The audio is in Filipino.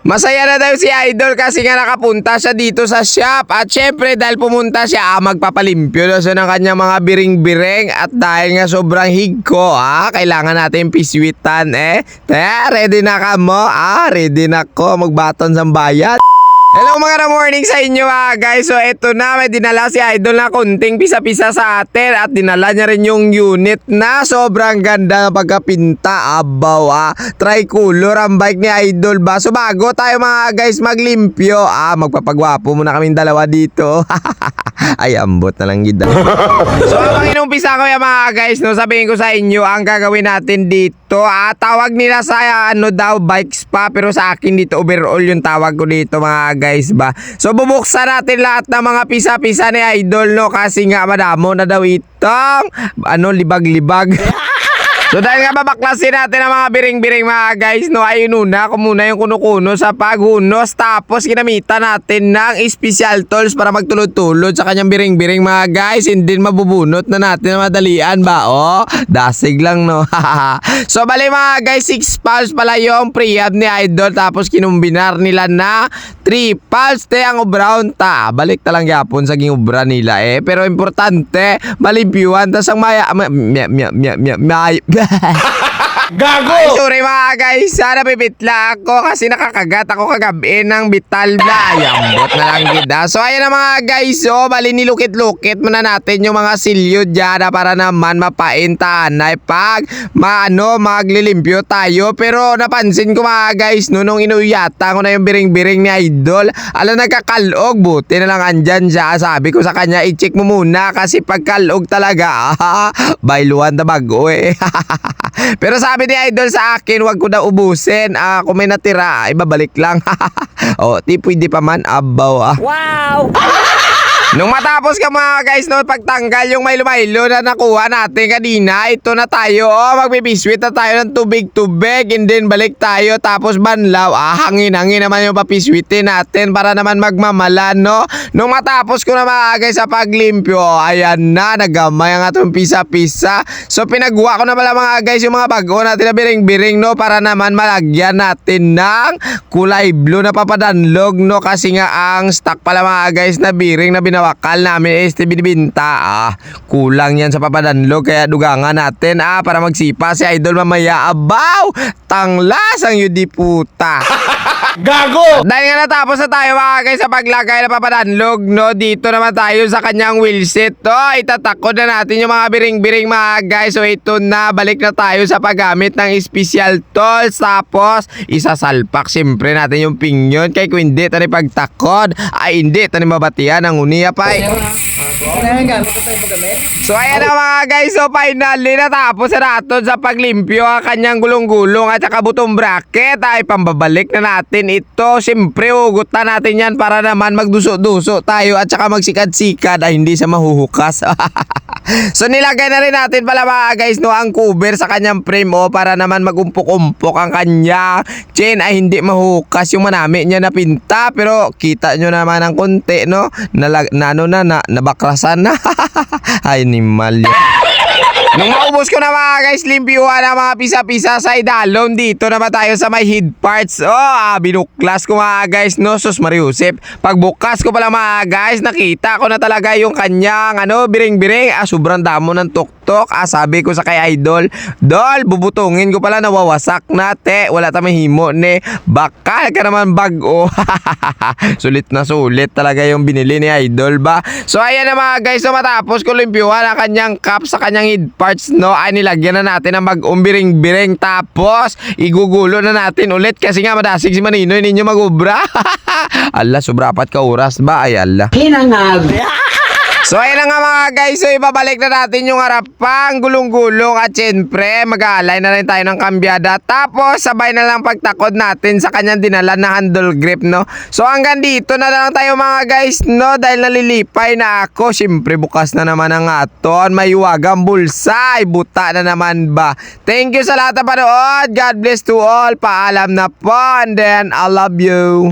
Masaya na daw si Idol kasi nga nakapunta siya dito sa shop. At syempre dahil pumunta siya, ah, magpapalimpyo na siya ng kanyang mga biring-biring. At dahil nga sobrang higko, ah, kailangan natin piswitan eh. Te, ready na ka mo? Ah, ready na ko magbaton sa bayan. Hello mga morning sa inyo ah guys. So eto na may dinala si Idol na kunting pisa-pisa sa atin at dinala niya rin yung unit na sobrang ganda ng pagkapinta. Abaw ah. Tricolor ang bike ni Idol ba? So bago tayo mga guys maglimpyo ah magpapagwapo muna kaming dalawa dito. Ay ambot na lang gida. so habang inumpisa ko yung mga guys no sabihin ko sa inyo ang gagawin natin dito ah tawag nila sa ano daw bike spa pero sa akin dito overall yung tawag ko dito mga guys ba. So bubuksan natin lahat ng mga pisa-pisa ni Idol no kasi nga madamo na daw itong ano libag-libag. So dahil nga babaklasin natin ang mga biring-biring mga guys, no, ayun una, ako muna yung kuno-kuno sa paghunos. Tapos ginamitan natin ng special tools para magtulod-tulod sa kanyang biring-biring mga guys. Hindi mabubunot na natin na madalian ba, oh. Dasig lang, no. so bali mga guys, 6 pals pala yung pre-hab ni Idol. Tapos kinumbinar nila na 3 pals te ang brown ta. Balik talang yapon sa ging ubra nila eh. Pero importante, malimpyuhan. Tapos ang maya, ma, mya, mya, mya, mya, mya, that. Gago! Ay, sorry mga guys. Sana bibitla ako kasi nakakagat ako kagabi ng bital na. Ayambot na lang gida. So, ayan na mga guys. So, bali nilukit-lukit muna natin yung mga silyo dyan para naman mapaintahan na pag maano, maglilimpyo tayo. Pero napansin ko mga guys, no, nung inuyata ko na yung biring-biring ni Idol, alam nagkakalog. Buti na lang andyan siya. Sabi ko sa kanya, i-check mo muna kasi pagkalog talaga, bailuan na bago eh. Pero sabi ni Idol sa akin, wag ko daw ubusin. Ah, kung may natira, ibabalik lang. oh, di pwede pa man. Abaw ah. Wow! Nung matapos ka mga guys, no, pagtanggal yung maylo-maylo na nakuha natin kanina, ito na tayo. Oh, magbibiswit na tayo ng tubig-tubig. And then balik tayo. Tapos banlaw. Ah, hangin-hangin naman yung papiswitin natin para naman magmamala, no? Nung matapos ko na mga guys sa paglimpyo, oh, ayan na, nagamay ang atong pisa-pisa. So pinagawa ko na pala mga guys yung mga bago natin na biring-biring, no? Para naman malagyan natin ng kulay blue na papadanlog, no? Kasi nga ang stock pala mga guys na biring na binawakal namin is binibinta. Ah, kulang yan sa papadanlog kaya dugangan natin ah para magsipa si Idol mamaya. Abaw! Tanglas ang yudi puta. Gago! Dahil nga natapos na tayo mga guys sa paglagay ng papadanlog, no? Dito naman tayo sa kanyang wheelset. Oh, itatakod na natin yung mga biring-biring mga guys. So ito na, balik na tayo sa paggamit ng special tools. Tapos, isasalpak siyempre natin yung pingyon. Kay kung hindi, tani pagtakod. Ay, hindi, tani mabatian ang uniya pa. eh. So ayan na mga guys, so finally natapos na natin sa paglimpyo ang kanyang gulong-gulong at saka butong bracket ay pambabalik na natin ito. Siyempre hugot na natin yan para naman magduso-duso tayo at saka magsikad-sikad ay hindi siya mahuhukas. so nilagay na rin natin pala mga guys no ang cover sa kanyang frame o para naman magumpok-umpok ang kanya. Chain ay hindi mahuhukas yung manami niya na pinta pero kita nyo naman ang konti no? Nalag, na ano na, na nabaklasan na. Ay ni Malya Nung maubos ko na mga guys, limpyuhan ang mga pisa-pisa sa idalon dito naman tayo sa may head parts. Oh, ah, binuklas ko mga guys, no, sus Mariusip. Pagbukas ko pala mga guys, nakita ko na talaga yung kanyang, ano, biring-biring. Ah, sobrang damo ng tuktok. Ah, sabi ko sa kay Idol, Dol, bubutungin ko pala nawawasak na, te. Wala tamang himo, ne. Bakal ka naman bago. sulit na sulit talaga yung binili ni Idol ba? So, ayan na mga guys, so matapos ko limpyuhan ang kanyang cup sa kanyang head parts, no, ay nilagyan na natin ng mag-umbiring-biring tapos igugulo na natin ulit kasi nga madasig si Maninoy ninyo mag-ubra. ala, sobrapat ka oras ba? Ay, ala. Hinangag! So ayun na nga mga guys, so ibabalik na natin yung harapang gulong-gulong. At syempre mag-aalay na rin tayo ng kambyada. Tapos sabay na lang pagtakod natin sa kanyang dinala na handle grip no. So hanggang dito na lang tayo mga guys no? Dahil nalilipay na ako. Syempre bukas na naman ang aton, may iwagang bulsa, buta na naman ba. Thank you sa lahat na panood, God bless to all, paalam na po. And then I love you.